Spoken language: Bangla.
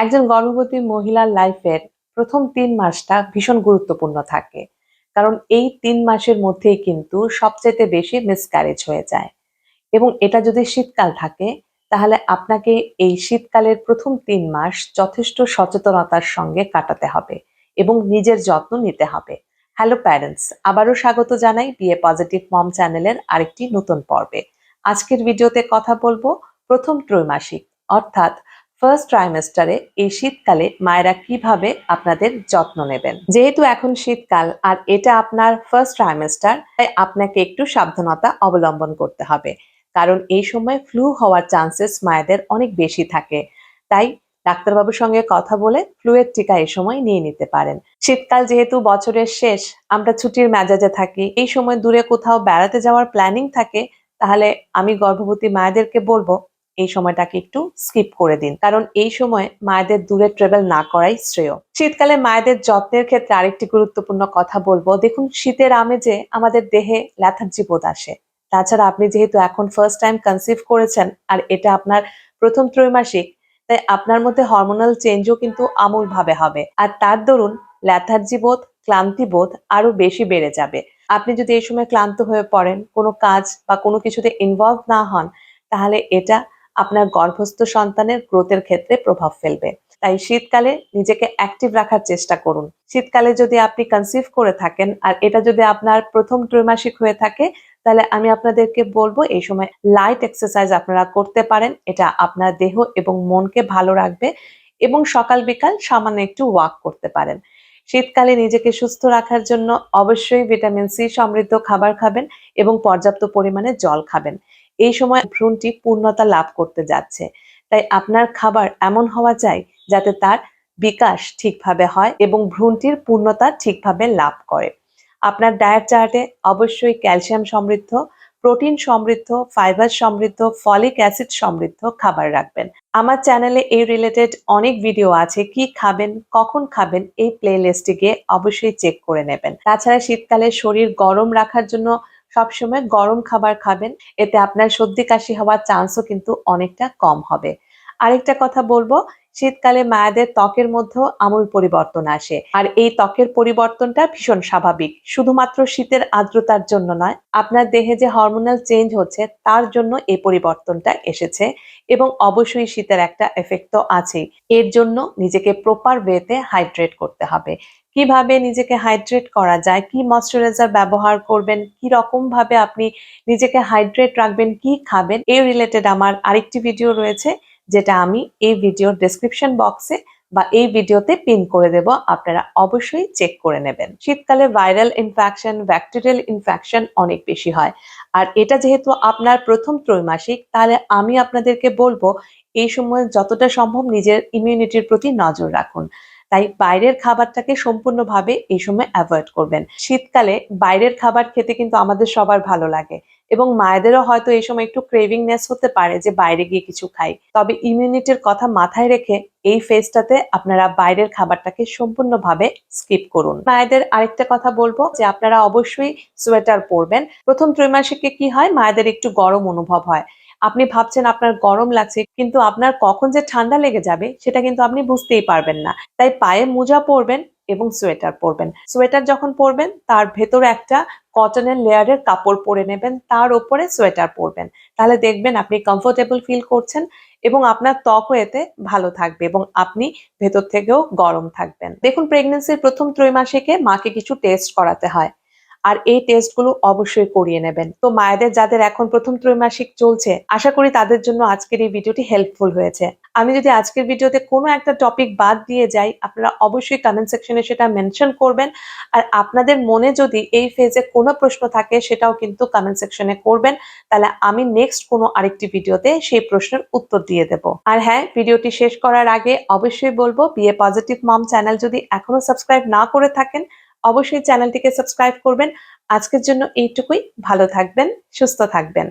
একজন গর্ভবতী মহিলার লাইফের প্রথম তিন মাসটা ভীষণ গুরুত্বপূর্ণ থাকে। কারণ এই তিন মাসের মধ্যেই কিন্তু সবচেয়ে বেশি মিসক্যারেজ হয়ে যায়। এবং এটা যদি শীতকাল থাকে, তাহলে আপনাকে এই শীতকালের প্রথম তিন মাস যথেষ্ট সচেতনতার সঙ্গে কাটাতে হবে এবং নিজের যত্ন নিতে হবে। হ্যালো প্যারেন্টস আবারও স্বাগত জানাই বিয়ে পজিটিভ মম চ্যানেলের আরেকটি নতুন পর্বে। আজকের ভিডিওতে কথা বলব প্রথম ত্রৈমাসিক, অর্থাৎ ফার্স্ট ট্রাইমেস্টারে এই শীতকালে মায়েরা কীভাবে আপনাদের যত্ন নেবেন? যেহেতু এখন শীতকাল আর এটা আপনার ফার্স্ট ট্রাইমেস্টার তাই আপনাকে একটু সাবধানতা অবলম্বন করতে হবে। কারণ এই সময় ফ্লু হওয়ার চান্সেস মায়েদের অনেক বেশি থাকে। তাই ডাক্তারবাবুর সঙ্গে কথা বলে ফ্লুয়ের টিকা এই সময় নিয়ে নিতে পারেন। শীতকাল যেহেতু বছরের শেষ, আমরা ছুটির মেজাজে থাকি, এই সময় দূরে কোথাও বেড়াতে যাওয়ার প্ল্যানিং থাকে, তাহলে আমি গর্ভবতী মায়েদেরকে বলব এই সময়টাকে একটু স্কিপ করে দিন। কারণ এই সময় মায়েদের দূরে ট্রেভেল না করাই শ্রেয়। শীতকালে মায়েদের যত্নের ক্ষেত্রে আরেকটি গুরুত্বপূর্ণ কথা বলব। দেখুন, শীতের আমেজে আমাদের দেহে ল্যাথার্জি বোধ আসে। তাছাড়া আপনি যেহেতু এখন ফার্স্ট টাইম কনসিভ করেছেন, আর এটা আপনার প্রথম ত্রৈমাসিক, তাই আপনার মধ্যে হরমোনাল চেঞ্জও কিন্তু আমূল ভাবে হবে। আর তার দরুন ল্যাথার্জি বোধ, ক্লান্তি বোধ আরও বেশি বেড়ে যাবে। আপনি যদি এই সময় ক্লান্ত হয়ে পড়েন, কোনো কাজ বা কোনো কিছুতে ইনভলভ না হন, তাহলে এটা আপনার গর্ভস্থ সন্তানের গ্রোথের ক্ষেত্রে প্রভাব ফেলবে। তাই শীতকালে নিজেকে অ্যাক্টিভ রাখার চেষ্টা করুন। শীতকালে যদি আপনি কনসিভ করে থাকেন, আর এটা যদি আপনার প্রথম ত্রৈমাসিক হয়ে থাকে, তাহলে আমি আপনাদেরকে বলব এই সময় লাইট এক্সারসাইজ আপনারা করতে পারেন। এটা আপনার দেহ এবং মনকে ভালো রাখবে এবং সকাল বিকাল সামান্য একটু ওয়াক করতে পারেন। শীতকালে নিজেকে সুস্থ রাখার জন্য অবশ্যই ভিটামিন সি সমৃদ্ধ খাবার খাবেন এবং পর্যাপ্ত পরিমাণে জল খাবেন। এই সময় ভ্রূণটি পূর্ণতা লাভ করতে যাচ্ছে। তাই আপনার খাবার এমন হওয়া চাই যাতে তার বিকাশ ঠিকভাবে হয় এবং ভ্রূণটির পূর্ণতা ঠিকভাবে লাভ করে। আপনার ডায়েট চার্টে অবশ্যই ক্যালসিয়াম সমৃদ্ধ, প্রোটিন সমৃদ্ধ, ফাইবার সমৃদ্ধ, ফলিক অ্যাসিড সমৃদ্ধ খাবার রাখবেন। আমার চ্যানেলে এই রিলেটেড অনেক ভিডিও আছে, কি খাবেন, কখন খাবেন, এই প্লে লিস্টে গিয়ে অবশ্যই চেক করে নেবেন। তাছাড়া শীতকালে শরীর গরম রাখার জন্য সবসময় গরম খাবার খাবেন, এতে আপনার সর্দি কাশি হওয়ার চান্সও কিন্তু অনেকটা কম হবে। আরেকটা কথা বলব শীতকালে মায়েদের ত্বকের মধ্যেও আমূল পরিবর্তন আসে। আর এই ত্বকের পরিবর্তনটা ভীষণ স্বাভাবিক। শুধুমাত্র শীতের আর্দ্রতার জন্য নয়, আপনার দেহে যে হরমোনাল চেঞ্জ হচ্ছে, তার জন্য এই পরিবর্তনটা এসেছে এবং অবশ্যই শীতের একটা এফেক্ট তো আছেই। এর জন্য নিজেকে প্রপার ওয়েতে হাইড্রেট করতে হবে। কীভাবে নিজেকে হাইড্রেট করা যায়, কি ময়শ্চারাইজার ব্যবহার করবেন, কি রকম ভাবে আপনি নিজেকে হাইড্রেট রাখবেন, কি খাবেন এই রিলেটেড আমার আরেকটি ভিডিও রয়েছে। যেটা আমি এই ভিডিওর ডেসক্রিপশন বক্সে বা এই ভিডিওতে পিন করে দেব, আপনারা অবশ্যই চেক করে নেবেন। শীতকালে ভাইরাল ইনফেকশন ব্যাকটেরিয়াল ইনফেকশন অনেক বেশি হয়। আর এটা যেহেতু আপনার প্রথম ত্রৈমাসিক, তাহলে আমি আপনাদেরকে বলব, এই সময় যতটা সম্ভব নিজের ইমিউনিটির প্রতি নজর রাখুন। তাই বাইরের খাবারটাকে সম্পূর্ণভাবে এই সময় অ্যাভয়েড করবেন। শীতকালে বাইরের খাবার খেতে কিন্তু আমাদের সবার ভালো লাগে। এবং মায়েদেরও হয়তো এই সময় একটু ক্রেভিংনেস হতে পারে যে বাইরে গিয়ে কিছু খাই। তবে ইমিউনিটির কথা মাথায় রেখে এই ফেজটাতে আপনারা বাইরের খাবারটাকে সম্পূর্ণভাবে স্কিপ করুন। মায়েদের আরেকটা কথা বলব যে আপনারা অবশ্যই সোয়েটার পরবেন। প্রথম ত্রৈমাসিকে কি হয়? মায়েদের একটু গরম অনুভব হয়। আপনি ভাবছেন আপনার গরম লাগছে, কিন্তু আপনার কখন যে ঠান্ডা লেগে যাবে সেটা কিন্তু আপনি বুঝতেই পারবেন না। তাই পায়ে মোজা পরবেন এবং সোয়েটার পরবেন। সোয়েটার যখন পরবেন, তার ভেতরে একটা কটনের লেয়ারের কাপড় পরে নেবেন, তার উপরে সোয়েটার পরবেন। তাহলে দেখবেন আপনি কমফোর্টেবল ফিল করছেন এবং আপনার ত্বকও এতে ভালো থাকবে এবং আপনি ভেতর থেকেও গরম থাকবেন। দেখুন প্রেগনেন্সির প্রথম ত্রৈমাসিকে মাকে কিছু টেস্ট করাতে হয়। আর এই টেস্টগুলো অবশ্যই করিয়ে নেবেন। তো মায়েদের যাদের এখন প্রথম ত্রৈমাসিক চলছে, আশা করি তাদের জন্য আজকের এই ভিডিওটি হেল্পফুল হয়েছে। আমি যদি আজকের ভিডিওতে কোনো একটা টপিক বাদ দিয়ে যাই, আপনারা অবশ্যই কমেন্ট সেকশনে সেটা মেনশন করবেন। আর আপনাদের মনে যদি এই ফেজে কোনো প্রশ্ন থাকে, সেটাও কিন্তু কমেন্ট সেকশনে করবেন। তাহলে আমি নেক্সট কোনো আরেকটি ভিডিওতে সেই প্রশ্নের উত্তর দিয়ে দেব। আর হ্যাঁ ভিডিওটি শেষ করার আগে অবশ্যই বলব বিয়ে পজিটিভ মম চ্যানেল যদি এখনও সাবস্ক্রাইব না করে থাকেন অবশ্যই চ্যানেলটিকে সাবস্ক্রাইব করবেন। আজকের জন্য এইটুকুই। ভালো থাকবেন সুস্থ থাকবেন।